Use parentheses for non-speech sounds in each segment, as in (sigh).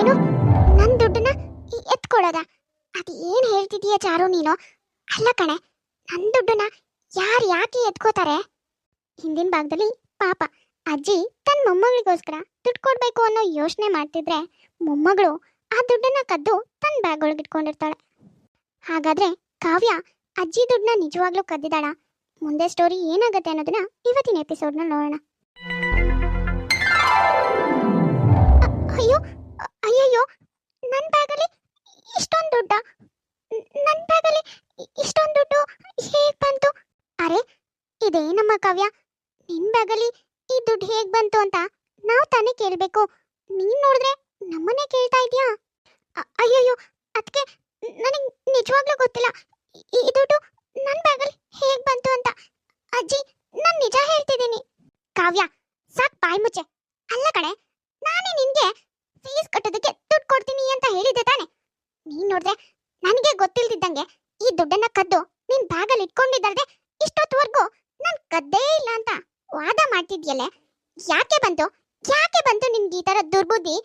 ಏನು? ನನ್ನ ದುಡ್ಡನ್ನ ಎತ್ಕೊಳ್ಳೋದ? ಏನ್ ಏನು ಹೇಳ್ತಿದೀಯ ಚಾರು ನೀನು? ಅಲ್ಲ ಕಣೆ ನನ್ನ ದುಡ್ಡನ್ನ ಯಾರು ಯಾಕೆ ಎತ್ಕೋತಾರೆ? ಹಿಂದಿನ ಭಾಗದಲ್ಲಿ ಪಾಪ ಅಜ್ಜಿ ತನ್ನ ಮೊಮ್ಮಗಳಿಗೋಸ್ಕರ ದುಡ್ಡು ಕೊಡ್ಬೇಕು ಅನ್ನೋ ಯೋಚನೆ ಮಾಡ್ತಿದ್ರೆ ಮೊಮ್ಮಗಳು ಆ ದುಡ್ಡನ್ನ ಕದ್ದು ತನ್ನ ಬ್ಯಾಗ್ ಒಳಗೆ ಇಟ್ಕೊಂಡಿರ್ತಾಳೆ. ಹಾಗಾದ್ರೆ ಕಾವ್ಯ ಅಜ್ಜಿ ದುಡ್ಡನ್ನ ನಿಜವಾಗ್ಲೂ ಕದ್ದಿದಾಳ ಮುಂದೆ ಸ್ಟೋರಿ ಏನಾಗುತ್ತೆ ಅನ್ನೋದನ್ನ ಇವತ್ತಿನ ಎಪಿಸೋಡ್ನ ನೋಡೋಣ. ಅಯ್ಯಯ್ಯೋ ನನ್ನ ಬ್ಯಾಗಲ್ಲಿ ಇಷ್ಟೊಂದು ದುಡ್ಡ? ನನ್ನ ಬ್ಯಾಗಲ್ಲಿ ಇಷ್ಟೊಂದು ದುಡ್ಡು ಹೇಗೆ ಬಂತು? ಅರೆ ಇದೇನಮ್ಮ ಕಾವ್ಯ. ನಿನ್ನ ಬ್ಯಾಗಲ್ಲಿ ಈ ದುಡ್ಡು ಹೇಗೆ ಬಂತು ಅಂತ ನಾವು ತಾನೇ ಕೇಳಬೇಕು. ನೀನು ನೋಡಿದ್ರೆ ನಮ್ಮನ್ನೇ ಕೇಳ್ತಾ ಇದೆಯಾ? ಅಯ್ಯಯ್ಯೋ ಅದಕ್ಕೆ ನನಗೆ ನಿಜವಾಗ್ಲೂ ಗೊತ್ತಿಲ್ಲ. ಈ- ದುಡ್ಡು ನನ್ನ ಬ್ಯಾಗಲ್ಲಿ ಹೇಗೆ ಬಂತು ಅಂತ. ಅಜ್ಜಿ, ನಾನು ನಿಜ ಹೇಳ್ತಿದ್ದೀನಿ. ಕಾವ್ಯ, ಸಾಕ್ ಬಾಯ್ ಮುಚ್ಚೆ. ಅಲ್ಲ ಕಡೆ ನಾನೇ ನಿನ್ಗೆ ಫೀಸ್ ಕಟ್ಟೋದಕ್ಕೆ ದುಡ್ಡು ಕೊಡ್ತೀನಿ ಅಂತ ಹೇಳಿದ್ದೆ ತಾನೆ. ನೀನ್ ನೋಡ್ದೆ ನನಗೆ ಗೊತ್ತಿಲ್ದಿದ್ದಂಗೆ ಈ ದುಡ್ಡನ್ನ ಕದ್ದು ನಿನ್ ಬ್ಯಾಗಲ್ಲಿ ಇಟ್ಕೊಂಡಿದ್ದಲ್ದೆ ಇಷ್ಟೊತ್ತವರೆಗೂ ನಾನ್ ಕದ್ದೇ ಇಲ್ಲ ಅಂತ ವಾದ ಮಾಡ್ತಿದ್ಯಲ್ಲ? ಯಾಕೆ ಬಂತು? ಯಾಕೆ ಬಂತು ನಿನ್ಗೆ ಈ ತರ ದುರ್ಬುದ್ಧಿ?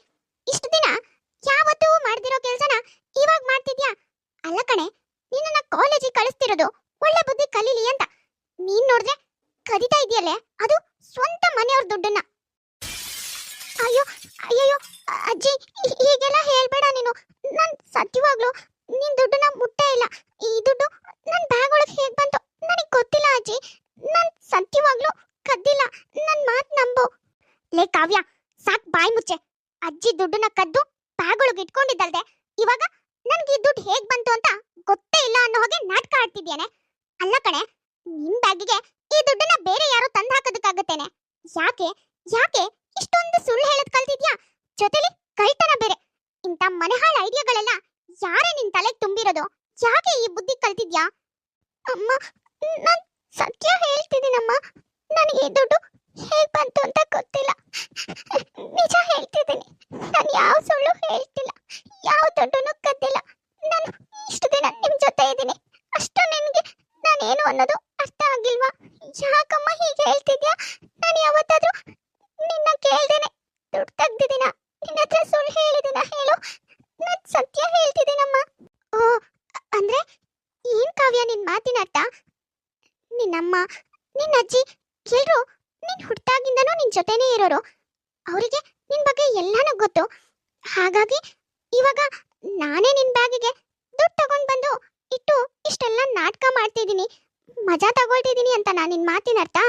ಇಷ್ಟು ದಿನ ಯಾವತ್ತೂ ಮಾಡ್ದಿರೋ ಕೆಲ್ಸನ ಇವಾಗ ಮಾಡ್ತಿದ್ಯಾ? ಅಲ್ಲ ಕಣೆ ನಿನ್ನ ಕಾಲೇಜಿಗೆ ಕಳಿಸ್ತಿರೋದು ಒಳ್ಳೆ ಬುದ್ಧಿ ಕಲೀಲಿ ಅಂತ. ನೀನ್ ನೋಡಿದ್ರೆ ಕದಿತಾ ಇದೆಯಲ್ಲೇ ಅದು ಸ್ವಂತ ಮನೆಯವ್ರ ದುಡ್ಡನ್ನ. ಅಯ್ಯೋ ಅಯ್ಯಯ್ಯೋ, ಅಜ್ಜಿ ಹೀಗೆಲ್ಲ ಹೇಳ್ಬೇಡ ನೀನು. ನಾನ್ ಸತ್ಯವಾಗ್ಲು ನಿನ್ ದುಡ್ಡನ್ನ ಮುಟ್ಟೇ ಇಲ್ಲ. ಈ ದುಡ್ಡು ನನ್ ಬ್ಯಾಗ್ ಒಳಗೆ ಹೇಗ್ ಬಂತು ನನಗೆ ಗೊತ್ತಿಲ್ಲ ಅಜ್ಜಿ. ನಾನು ಸತ್ಯವಾಗ್ಲು ಕದ್ದಿಲ್ಲ. ನನ್ನ ಮಾತು ನಂಬು. ಲೇ ಕಾವ್ಯ, ಸಾಕ್ ಬಾಯಿ ಮುಚ್ಚೆ. ಅಜ್ಜಿ ದುಡ್ಡನ್ನ ಕದ್ದು ಬ್ಯಾಗ್ ಒಳಗೆ ಇಟ್ಕೊಂಡಿದ್ದಲ್ದೆ. ಇವಾಗ ನನ್ಗೆ ಈ ದುಡ್ಡು ಹೇಗ್ ಬಂತು ಅಂತ ಗೊತ್ತೇ ಇಲ್ಲ ಅನ್ನೋ ಹಾಗೆ ನಾಟಕ ಆಡ್ತಿದ್ಯಾನೆ. ಅಲ್ಲ ಕಣೆ, ನಿನ್ ಬ್ಯಾಗಿಗೆ ಈ ದುಡ್ಡನ್ನ ಬೇರೆ ಯಾರೋ ತಂದು ಹಾಕೋದಕ್ಕಾಗತ್ತೇನೆ ಯಾಕೆ ಯಾಕೆ ಇಷ್ಟೊಂದು ಸುಳ್ಳು ಹೇಳದ್ ಕಲ್ತಿದ್ಯಾ? ಜೊತೆಲಿ ಕಳ್ತನ ಬೇರೆ. ಇಂಥ ಮನೆಹಾಳ ಐಡಿಯಾಗಳೆಲ್ಲ ಯಾರೇ ನಿನ್ ತಲೆಗೆ ತುಂಬಿರೋದು? ಯಾಕೆ ಈ ಬುದ್ಧಿ ಕಲ್ತಿದ್ಯಾ? ಅಮ್ಮ, ನಾನ್ ಸತ್ಯ ಹೇಳ್ತಿದ್ದೀನಮ್ಮ. ನನಗೆ ದುಡ್ಡು ಹೇಗ್ ಬಂತು ಅಂತ ಗೊತ್ತಿಲ್ಲ. ನಿಜ ಹೇಳ್ತಿದ್ದೀನಿ. ನಾನು ಯಾವ ಸುಳ್ಳು ಹೇಳ್ತಿಲ್ಲ ಯಾವ ದುಡ್ಡನ್ನು ಕದ್ದಿಲ್ಲ ನಾನು ಇಷ್ಟು ದಿನ ನಿಮ್ ಜೊತೆ ಇದ್ದೀನಿ ಅಷ್ಟು ನಿನ್ಗೆ ನಾನೇನು ಅನ್ನೋದು ಅರ್ಥ ಆಗಿಲ್ವಾ ಯಾಕಮ್ಮ ಹೀಗೆ ಹೇಳ್ತಿದ್ಯಾ ನಾನು ಯಾವತ್ತಾದ್ರೂ ನಿನ್ನ ಕೇಳ್ದೇನೆ ದುಡ್ಡು ತೆಗ್ದಿದ್ದೀನ ನಿನ್ನ ಹತ್ರ ಸುಳ್ಳು ಹೇಳಿದಿನ ಹೇಳು ನಾನು ಸತ್ಯ ಹೇಳ್ತಿದ್ದೀನಮ್ಮ ಓ ಅ- ಅಂದ್ರೆ ಏನ್ ಮಾತಿನ ಅರ್ಥ ನಿನ್ನಮ್ಮ ನಿನ್ನ ಅಜ್ಜಿ ಎಲ್ರು ನಿನ್ ಹುಟ್ಟಾಗಿಂದನೂ ನಿನ್ ಜೊತೆನೇ ಇರೋರು. ಅವರಿಗೆ ನಿನ್ ಬಗ್ಗೆ ಎಲ್ಲಾನು ಗೊತ್ತು. ಹಾಗಾಗಿ ಇವಾಗ ನಾನೇ ನಿನ್ ಬ್ಯಾಗಿಗೆ ದುಡ್ಡು ತಗೊಂಡ್ ಬಂದು ಇಟ್ಟು ಇಷ್ಟೆಲ್ಲ ನಾಟಕ ಮಾಡ್ತಿದ್ದೀನಿ. ಮಜಾ ತಗೊಳ್ತಿದ್ದೀನಿ ಅಂತ ನಾನು ನಿನ್ ಮಾತಿನ ಅರ್ಥ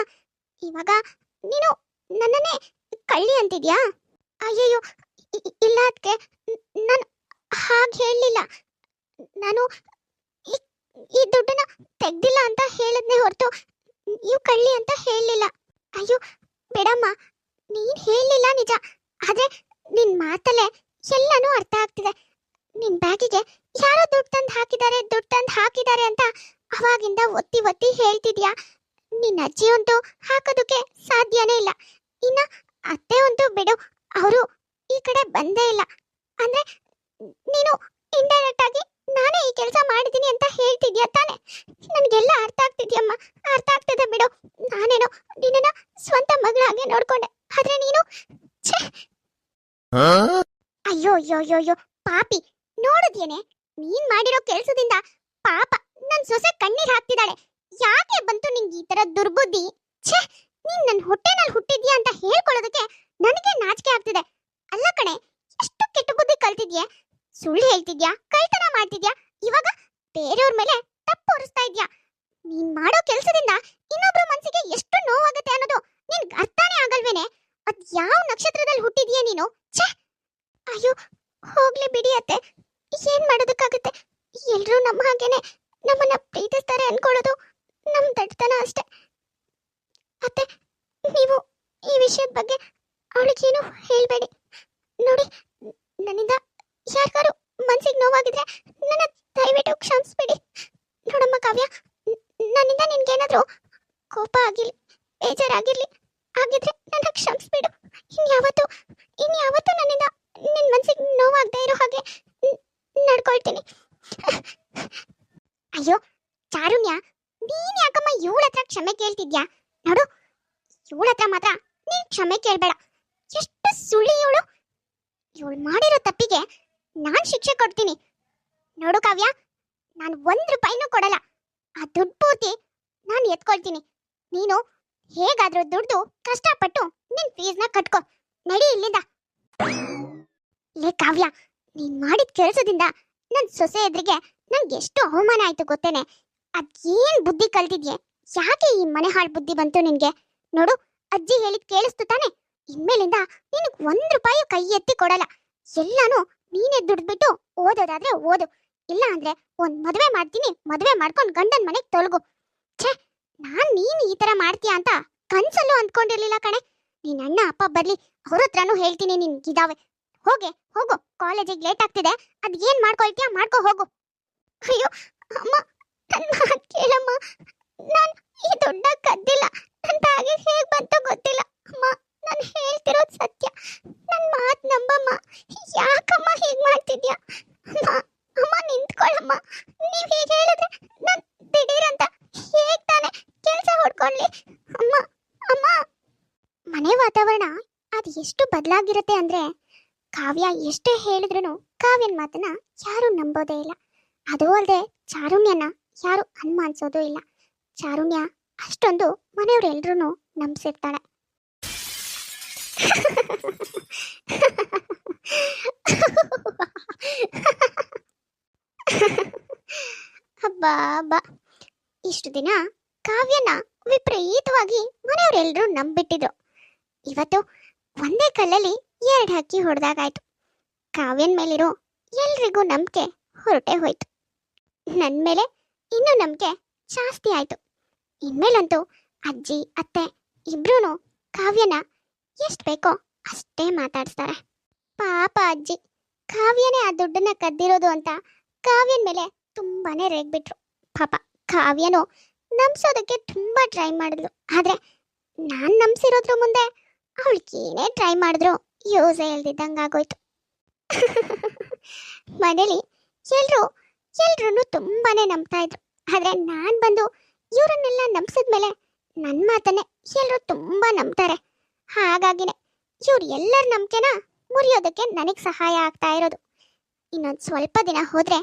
ಇವಾಗ ನೀನು ನನ್ನನ್ನೇ ಕಳ್ಳಿ ಅಂತಿದ್ಯಾ? ಅಯ್ಯಯ್ಯೋ ಇಲ್ಲ ಅದಕ್ಕೆ ನಾನು ಹಾಗೆ ಹೇಳಲಿಲ್ಲ. ನಾನು ಈ- ದುಡ್ಡನ್ನ ತೆಗ್ದಿಲ್ಲ ಅಂತ ಹೇಳಿದ್ನೆ ಹೊರತು ನೀವು ಕಳ್ಳಿ ಅಂತ ಹೇಳಲಿಲ್ಲ. ಅಯ್ಯೋ, ಬೇಡಮ್ಮ, ನೀನ್ ಹೇಳಲಿಲ್ಲ ನಿಜ. ಆದ್ರೆ ನಿನ್ ಮಾತಲ್ಲೇ ಎಲ್ಲಾನು ಅರ್ಥ ಆಗ್ತಿದೆ. ನಿನ್ ಬ್ಯಾಗಿಗೆ ಯಾರೋ ದುಡ್ಡು ತಂದು ಹಾಕಿದ್ದಾರೆ, ದುಡ್ಡು ತಂದು ಹಾಕಿದ್ದಾರೆ ಅಂತ ಅವಾಗಿಂದ ಒತ್ತಿ ಒತ್ತಿ ಹೇಳ್ತಿದ್ಯಾ? ನಿನ್ನ ಅಜ್ಜಿ ಅಂತೂ ಹಾಕೋದಕ್ಕೆ ಸಾಧ್ಯನೇ ಇಲ್ಲ. ಇನ್ನ ಅತ್ತೆ ಅಂತೂ ಬಿಡು, ಅವರು ಈ ಕಡೆ ಬಂದೇ ಇಲ್ಲ. ಅಂದ್ರೆ ನೀನು ಇಂಡೈರೆಕ್ಟ್ ಆಗಿ ನಾನೇ ಈ ಕೆಲಸ ಮಾಡಿದ್ದೀನಿ ಅಂತ ಹೇಳ್ತಿದ್ಯಾ ತಾನೆ? ನನಗೆಲ್ಲ ಅರ್ಥ ಆಗ್ತಿದ್ಯಮ್ಮ. ಅರ್ಥ ಆಗ್ತಿದೆ ಬಿಡು. ನಾನೇನೋ ನಿನ್ನ ಸ್ವಂತ ಮಗಳ ಹಾಗೆ ನೋಡ್ಕೊಂಡೆ. ಆದ್ರೆ ನೀನು ಛೇ! ಅಯ್ಯೋ ಅಯ್ಯೋ ಅಯ್ಯೋ ಅಯ್ಯೋ ಪಾಪಿ. ನೋಡಿದ್ಯೇನೆ? ನೀನ್ ಮಾಡಿರೋ ಕೆಲಸದಿಂದ ಪಾಪ ನನ್ ಸೊಸೆ ಕಣ್ಣೀರ್ ಹಾಕ್ತಿದ್ದಾಳೆ. ಯಾಕೆ ಬಂತು ನಿಂಗೆ ಈ ತರ ದುರ್ಬುದ್ಧಿ? ಛೇ! ನೀನ್ ನನ್ ಹೊಟ್ಟೆನಲ್ಲಿ ಹುಟ್ಟಿದ್ಯಾ ಅಂತ ಹೇಳ್ಕೊಳ್ಳೋದಕ್ಕೆ ನನಗೆ ನಾಚಿಕೆ ಆಗ್ತಿದೆ. ಅಲ್ಲ ಕಣೆ ಎಷ್ಟು ಕೆಟ್ಟ ಬುದ್ಧಿ ಕಲ್ತಿದ್ಯಾ? ಸುಳ್ಳು ಹೇಳ್ತಿದ್ಯಾ? ಕಳ್ತನ ಮಾಡ್ತಿದ್ಯಾ? ಇವಾಗ ಬೇರೆಯವ್ರ ಮೇಲೆ ತಪ್ಪು ಹೊರಿಸ್ತಾ ಇದ್ಯಾ? ನೀನ್ ಮಾಡೋ ಕೆಲ್ಸದಿಂದ ಇನ್ನೊಬ್ರ ಮನ್ಸಿಗೆ ಎಷ್ಟು ನೋವಾಗುತ್ತೆ ಅನ್ನೋದು ನಿನ್ಗೆ ಅರ್ಥನೇ ಆಗಲ್ವೇನೆ? ಅದ್ ಯಾವ ನಕ್ಷತ್ರದಲ್ಲಿ ಹುಟ್ಟಿದ್ಯಾ ನೀನು? ಛೇ! ಅಯ್ಯೋ, ಹೋಗ್ಲಿ ಬಿಡಿ ಅತ್ತೆ. ಏನ್ ಮಾಡೋದಕ್ಕಾಗುತ್ತೆ? ಎಲ್ರೂ ನಮ್ಮ ಹಾಗೇನೆ ನಮ್ಮನ್ನ ಪ್ರೀತಿಸ್ತಾರೆ ಅನ್ಕೊಳ್ಳೋದು ನಮ್ ದಡ್ತನ ಅಷ್ಟೇ. ಅತ್ತೆ, ನೀವು ಈ ವಿಷಯದ ಬಗ್ಗೆ ಅವಳಿಗೇನು ಹೇಳ್ಬೇಡಿ. ನೋಡಿ, ನನ್ನಿಂದ ಯಾರಿಗಾರು ಮನ್ಸಿಗೆ ನೋವಾಗಿದ್ರೆ ನನ್ನ ದಯವಿಟ್ಟು ಕ್ಷಮಿಸ್ಬಿಡಿ ನೋಡಮ್ಮ ಕಾವ್ಯ ನ- ನನ್ನಿಂದ ನಿನ್ಗೇನಾದ್ರೂ ಕೋಪ ಆಗಿರ್ಲಿ ಬೇಜಾರಾಗಿರ್ಲಿ ಆಗಿದ್ರೆ ನನ್ನ ಕ್ಷಮಿಸ್ಬಿಡು ಇನ್ಯಾವತ್ತು ಇನ್ಯಾವತ್ತು ನನ್ನಿಂದ ನಿನ್ ಮನ್ಸಿಗೆ ನೋವಾಗದೆ ಇರೋ ಹಾಗೆ ನ್- ನಡ್ಕೊಳ್ತೀನಿ ಅಯ್ಯೋ, ಚಾರುಣ್ಯ, ನೀನ್ ಯಾಕಮ್ಮ ಇವಳ ಹತ್ರ ಕ್ಷಮೆ ಕೇಳ್ತಿದ್ಯಾ? ನೋಡು, ಇವಳ ಹತ್ರ ಮಾತ್ರ ನೀನ್ ಕ್ಷಮೆ ಕೇಳ್ಬೇಡ. ಎಷ್ಟು ಸುಳ್ಳಿ ಇವಳು. ಇವಳು ಮಾಡಿರೋ ತಪ್ಪಿಗೆ ನಾನ್ ಶಿಕ್ಷೆ ಕೊಡ್ತೀನಿ. ನೋಡು ಕಾವ್ಯ, ನಾನು ಒಂದ್ ರೂಪಾಯಿನೂ ಕೊಡಲ್ಲ. ಆ ದುಡ್ಡು ಪೂರ್ತಿ ನಾನು ಎತ್ಕೊಳ್ತೀನಿ. ನೀನು ಹೇಗಾದ್ರೂ ದುಡ್ದು ಕಷ್ಟಪಟ್ಟು ನಿನ್ ಫೀಸ್ನ ಕಟ್ಕೋ. ನಡಿ ಇಲ್ಲಿಂದ. ಲೇ ಕಾವ್ಯ, ನೀನ್ ಮಾಡಿದ ಕೆಲಸದಿಂದ ನನ್ ಸೊಸೆ ಎದುರಿಗೆ ನಂಗೆ ಎಷ್ಟು ಅವಮಾನ ಆಯ್ತು ಗೊತ್ತೇನೆ. ಅದೇನ್ ಬುದ್ಧಿ ಕಲ್ತಿದ್ಯೆ? ಯಾಕೆ ಈ ಮನೆ ಹಾಳು ಬುದ್ಧಿ ಬಂತು ನಿನ್ಗೆ? ನೋಡು, ಅಜ್ಜಿ ಹೇಳಿದ್ ಕೇಳಿಸ್ತು ತಾನೆ. ಇನ್ಮೇಲಿಂದ ನಿನಗ್ ಒಂದ್ ರೂಪಾಯಿ ಕೈ ಎತ್ತಿ ಕೊಡಲ್ಲ. ಎಲ್ಲಾನು ನೀನೇ ದುಡ್ದ್ಬಿಟ್ಟು ಓದೋದಾದ್ರೆ ಓದು. ಇಲ್ಲ ಅಂದ್ರೆ ಒಂದ್ ಮದ್ವೆ ಮಾಡ್ತೀನಿ, ಮದ್ವೆ ಮಾಡ್ಕೊಂಡ್ ಗಂಡನ್ ಮನೆಗ್ ತೊಲಗು. ಛೇ, ನಾನ್ ನೀನ್ ಈ ತರ ಮಾಡ್ತೀಯ ಅಂತ ಕನ್ಸಲ್ಲೂ ಅಂದ್ಕೊಂಡಿರ್ಲಿಲ್ಲ ಕಣೆ. ನಿನ್ ಅಣ್ಣ, ಅಪ್ಪ ಬರ್ಲಿ, ಅವ್ರ ಹತ್ರನೂ ಹೇಳ್ತೀನಿ ನಿನ್ಗಿದಾವೆ ಹೋಗೆ, ಹೋಗು, ಕಾಲೇಜಿಗೆ ಲೇಟ್ ಆಗ್ತಿದೆ. ಅದ್ ಏನ್ ಮಾಡ್ಕೊಳ್ತೀಯ? ಮಾಡ್ಕೊ, ಹೋಗು. ಅಯ್ಯೋ, ಅಮ್ಮ, ನನ್ನ ಮಾತು ಕೇಳಮ್ಮ. ನಾನು ಈ ದೊಡ್ಡ ಕದ್ದಿಲ್ಲ. ನನ್ನ ಬ್ಯಾಗೆ ಹೇಗೆ ಬಂತೋ ಗೊತ್ತಿಲ್ಲ. ಅಮ್ಮ, ನಾನು ಹೇಳ್ತಿರೋದು ಸತ್ಯ. ನನ್ನ ಮಾತ್ ನಂಬಮ್ಮ. ಯಾಕಮ್ಮ ಹೀಗೆ ಮಾಡ್ತಿದ್ಯಾ? ಅಮ್ಮ ಅಮ್ಮ ನಿಂತ್ಕೊಳ್ಳಮ್ಮ ನೀವ್ ಹೀಗೆ ಹೇಳಿದ್ರೆ ನಾನು ದಿಢೀರಂತ ಹೇಗೆ ತಾನೆ ಕೆಲಸ ಹೊಡ್ಕೊಳ್ಳಿ ಅಮ್ಮ ಅಮ್ಮ. ಮನೆ ವಾತಾವರಣ ಅದು ಎಷ್ಟು ಬದಲಾಗಿರುತ್ತೆ ಅಂದ್ರೆ ಕಾವ್ಯ ಎಷ್ಟೇ ಹೇಳಿದ್ರು ಕಾವ್ಯನ ಮಾತನ್ನ ಯಾರು ನಂಬೋದೇ ಇಲ್ಲ. ಅದು ಅಲ್ಲದೆ ಚಾರುಣ್ಯನ ಯಾರು ಅನುಮಾನಿಸೋದು ಇಲ್ಲ. ಚಾರುಣ್ಯ ಅಷ್ಟೊಂದು ಮನೆಯವರೆಲ್ರೂ ನಂಬಿಸಿರ್ತಾಳೆ. ಅಬ್ಬಾ ಹಬ್ಬ. ಇಷ್ಟು ದಿನ ಕಾವ್ಯನ ವಿಪರೀತವಾಗಿ ಮನೆಯವರೆಲ್ಲರೂ ನಂಬಿಟ್ಟಿದ್ರು. ಇವತ್ತು ಒಂದೇ ಕಲ್ಲಲ್ಲಿ ಎರಡು ಹಕ್ಕಿ ಹೊಡೆದಾಗಾಯ್ತು. ಕಾವ್ಯನ್ ಮೇಲಿರೋ ಎಲ್ರಿಗೂ ನಂಬಿಕೆ ಹೊರಟೆ ಹೋಯ್ತು. ನನ್ನ ಮೇಲೆ ಇನ್ನೂ ನಂಬಿಕೆ ಜಾಸ್ತಿ ಆಯಿತು. ಇನ್ಮೇಲಂತೂ ಅಜ್ಜಿ, ಅತ್ತೆ ಇಬ್ರೂ ಕಾವ್ಯನ ಎಷ್ಟು ಬೇಕೋ ಅಷ್ಟೇ ಮಾತಾಡಿಸ್ತಾರೆ. ಪಾಪ ಅಜ್ಜಿ, ಕಾವ್ಯನೇ ಆ ದುಡ್ಡನ್ನ ಕದ್ದಿರೋದು ಅಂತ ಕಾವ್ಯನ ಮೇಲೆ ತುಂಬಾನೇ ರೇಗ್ಬಿಟ್ರು. ಪಾಪ ಕಾವ್ಯನು ನಂಬ್ಸೋದಕ್ಕೆ ತುಂಬ ಟ್ರೈ ಮಾಡಿದ್ಲು. ಆದ್ರೆ ನಾನು ನಂಬ್ಸಿರೋದ್ರ ಮುಂದೆ ಅವಳಿಗೇನೇ ಟ್ರೈ ಮಾಡಿದ್ರು ಯೂಸೇ ಇಲ್ದಿದ್ದಂಗಾಗೋಯ್ತು (laughs) ಮನೇಲಿ ಎಲ್ರು ಎಲ್ರು ತುಂಬಾನೇ ನಂಬ್ತಾ ಇದ್ರು. ಆದ್ರೆ ನಾನ್ ಬಂದು ಇವರನ್ನೆಲ್ಲ ನಂಬಿಸಿದ್ಮೇಲೆ ನನ್ನ ಮಾತನ್ನೇ ಎಲ್ರು ತುಂಬಾ ನಂಬ್ತಾರೆ. ಹಾಗಾಗಿನೇ ಇವ್ರು ಎಲ್ಲರ ನಂಬಿಕೆನ ಮುರಿಯೋದಕ್ಕೆ ನನಗೆ ಸಹಾಯ ಆಗ್ತಾ ಇರೋದು. ಇನ್ನೊಂದು ಸ್ವಲ್ಪ ದಿನ ಹೋದ್ರೆ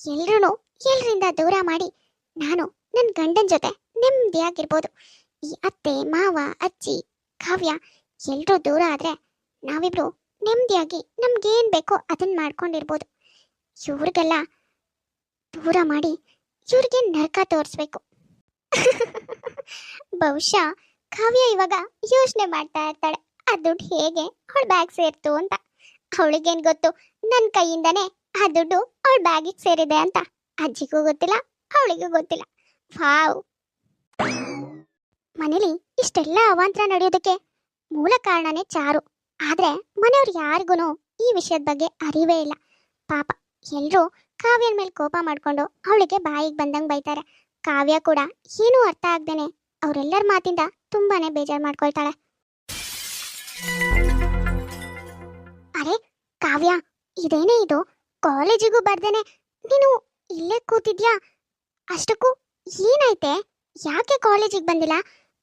ಎಲ್ರೂ ಎಲ್ರಿಂದ ದೂರ ಮಾಡಿ ನಾನು ನನ್ನ ಗಂಡನ ಜೊತೆ ನೆಮ್ಮದಿಯಾಗಿರ್ಬೋದು ಈ ಅತ್ತೆ, ಮಾವ, ಅಜ್ಜಿ, ಕಾವ್ಯ ಎಲ್ರೂ ದೂರ ಆದ್ರೆ ನಾವಿಬ್ರು ನೆಮ್ಮದಿಯಾಗಿ ನಮ್ಗೇನ್ ಬೇಕೋ ಅದನ್ನ ಮಾಡ್ಕೊಂಡಿರ್ಬೋದು. ಇವ್ರಿಗೆಲ್ಲ ದೂರ ಮಾಡಿ ಇವ್ರಿಗೆ ನರಕ ತೋರಿಸ್ಬೇಕು. ಬಹುಶಃ ಕಾವ್ಯ ಇವಾಗ ಯೋಚನೆ ಮಾಡ್ತಾ ಇರ್ತಾಳೆ. ಆ ದುಡ್ಡು ಹೇಗೆ ಅವಳ ಬ್ಯಾಗ್ ಸೇರ್ತು ಅಂತ. ಅವಳಿಗೇನು ಗೊತ್ತು? ನನ್ನ ಕೈಯಿಂದನೇ ಆ ದುಡ್ಡು ಅವಳ ಬ್ಯಾಗಿಗೆ ಸೇರಿದೆ ಅಂತ. ಅಜ್ಜಿಗೂ ಗೊತ್ತಿಲ್ಲ, ಅವಳಿಗೂ ಗೊತ್ತಿಲ್ಲ. ವಾವ್! ಮನೇಲಿ ಇಷ್ಟೆಲ್ಲ ಅವಾಂತರ ನಡೆಯೋದಕ್ಕೆ ಮೂಲ ಕಾರಣನೇ ಚಾರು. ಆದ್ರೆ ಮನೆಯವ್ರು ಯಾರಿಗೂ ಈ ವಿಷಯದ ಬಗ್ಗೆ ಅರಿವೇ ಇಲ್ಲ. ಪಾಪ ಎಲ್ರೂ ಕಾವ್ಯನ ಮೇಲೆ ಕೋಪ ಮಾಡ್ಕೊಂಡು ಅವಳಿಗೆ ಬಾಯಿಗೆ ಬಂದಂಗೆ ಬೈತಾರೆ. ಕಾವ್ಯ ಕೂಡ ಏನೂ ಅರ್ಥ ಆಗ್ದೇನೆ. ಅವರೆಲ್ಲರ ಮಾತಿಂದ ತುಂಬಾನೇ ಬೇಜಾರು ಮಾಡ್ಕೊಳ್ತಾಳೆ. ಅರೆ, ಕಾವ್ಯ, ಇದೇನೇ ಇದು? ಕಾಲೇಜಿಗೂ ಬರ್ದೇನೆ. ನೀನು ಇಲ್ಲೇ ಕೂತಿದ್ಯಾ? ಅಷ್ಟಕ್ಕೂ ಏನೈತೆ ಯಾಕೆ ಕಾಲೇಜಿಗೆ ಬಂದಿಲ್ಲ?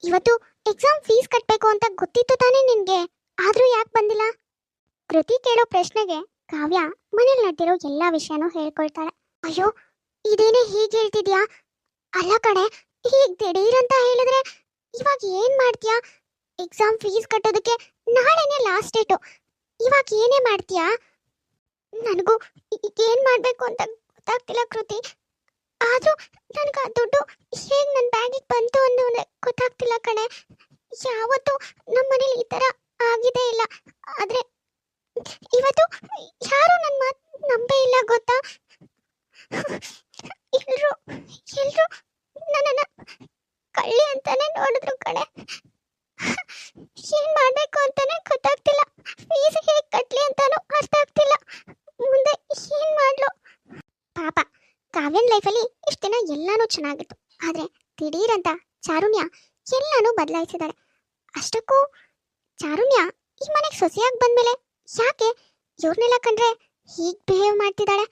ಇವತ್ತು ಎಕ್ಸಾಮ್ ಫೀಸ್ ಕಟ್ಟಬೇಕು ಅಂತ ಗೊತ್ತಿತ್ತು ತಾನೇ ನಿನ್ಗೆ? ಆದ್ರೂ ಯಾಕೆ ಬಂದಿಲ್ಲ? ಕೃತಿ ಕೇಳೋ ಪ್ರಶ್ನೆಗೆ ಕಾವ್ಯ ಮನೇಲಿ ನಡೆದಿರೋ ಎಲ್ಲಾ ವಿಷಯನೂ ಹೇಳ್ಕೊಳ್ತಾಳೆ. ಅಯ್ಯೋ, ಇದೇನೇ ಹೀಗೆ ಹೇಳ್ತಿದ್ಯಾ? ಅಲ್ಲ ಕಣೆ, ಹೀಗ್ ದಿಢೀರಂತ ಹೇಳಿದ್ರೆ ಇವಾಗ ಏನ್ ಮಾಡ್ತೀಯಾ? ಎಕ್ಸಾಮ್ ಫೀಸ್ ಕಟ್ಟೋದಕ್ಕೆ ನಾಳೆನೆ ಲಾಸ್ಟ್ ಡೇಟು ಇವಾಗ ಏನೇ ಮಾಡ್ತೀಯಾ? ನನಗೂ ಏನ್ ಮಾಡ್ಬೇಕು ಅಂತ ಗೊತ್ತಾಗ್ತಿಲ್ಲ ಕೃತಿ. ಆದ್ರೂ ನನ್ಗೆ ಆ ದುಡ್ಡು ಹೇಗ್ ನನ್ನ ಬ್ಯಾಗಿಗೆ ಬಂತು ಅನ್ನೋದೇ ಗೊತ್ತಾಗ್ತಿಲ್ಲ ಕಣೆ. ಯಾವತ್ತು ನಮ್ಮ ಮನೇಲಿ ಈ ತರ ಆಗಿದೆ ಇಲ್ಲ. ಆದ್ರೆ ಇವತ್ತು ಯಾರು ನನ್ನ ಮಾತು ನಂಬೇ ಇಲ್ಲ ಗೊತ್ತಾ? ಎಲ್ರು ಎಲ್ರು ನನ್ನನ್ನ ಕಳ್ಳಿ ಅಂತಾನೆ ನೋಡಿದ್ರು ಕಣೆ. ಏನ್ ಮಾಡ್ಬೇಕು ಅಂತಾನೆ ಗೊತ್ತಾಗ್ತಿಲ್ಲ. ಫೀಸ್ ಹೇಗೆ ಕಟ್ಲಿ ಅಂತಾನು ಅರ್ಥ ಆಗ್ತಿಲ್ಲ. ಮುಂದೆ ಏನ್ ಮಾಡ್ಲು? ಪಾಪ, ಕಾವ್ಯನ್ ಲೈಫಲ್ಲಿ ಅಲ್ಲಿ ದಿನ ಎಲ್ಲಾನು ಚೆನ್ನಾಗಿತ್ತು. ಆದ್ರೆ ದಿಢೀರಂತ ಚಾರುಣ್ಯ ಎಲ್ಲಾನು ಬದಲಾಯಿಸಿದಾಳೆ. ಅಷ್ಟಕ್ಕೂ ಚಾರುಣ್ಯ ಈ ಮನೆಗೆ ಸೊಸೆಯಾಗಿ ಬಂದ್ಮೇಲೆ ಯಾಕೆ ಇವ್ರನ್ನೆಲ್ಲ ಕಂಡ್ರೆ ಹೀಗೆ ಬಿಹೇವ್ ಮಾಡ್ತಿದ್ದಾಳೆ?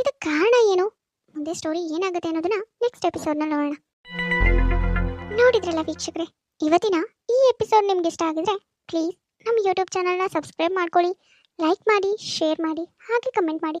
ಇದಕ್ಕೆ ಕಾರಣ ಏನು? ಮುಂದೆ ಸ್ಟೋರಿ ಏನಾಗುತ್ತೆ ಅನ್ನೋದನ್ನ ನೆಕ್ಸ್ಟ್ ಎಪಿಸೋಡ್ನ ನೋಡೋಣ. ನೋಡಿದ್ರಲ್ಲ ವೀಕ್ಷಕರೇ, ಇವತ್ತಿನ ಈ ಎಪಿಸೋಡ್ ನಿಮ್ಗೆ ಇಷ್ಟ ಆಗಿದ್ರೆ ಪ್ಲೀಸ್ ನಮ್ಮ ಯೂಟ್ಯೂಬ್ ಚಾನಲ್ನ ಸಬ್ಸ್ಕ್ರೈಬ್ ಮಾಡ್ಕೊಳ್ಳಿ ಲೈಕ್ ಮಾಡಿ ಶೇರ್ ಮಾಡಿ, ಹಾಗೆ ಕಮೆಂಟ್ ಮಾಡಿ.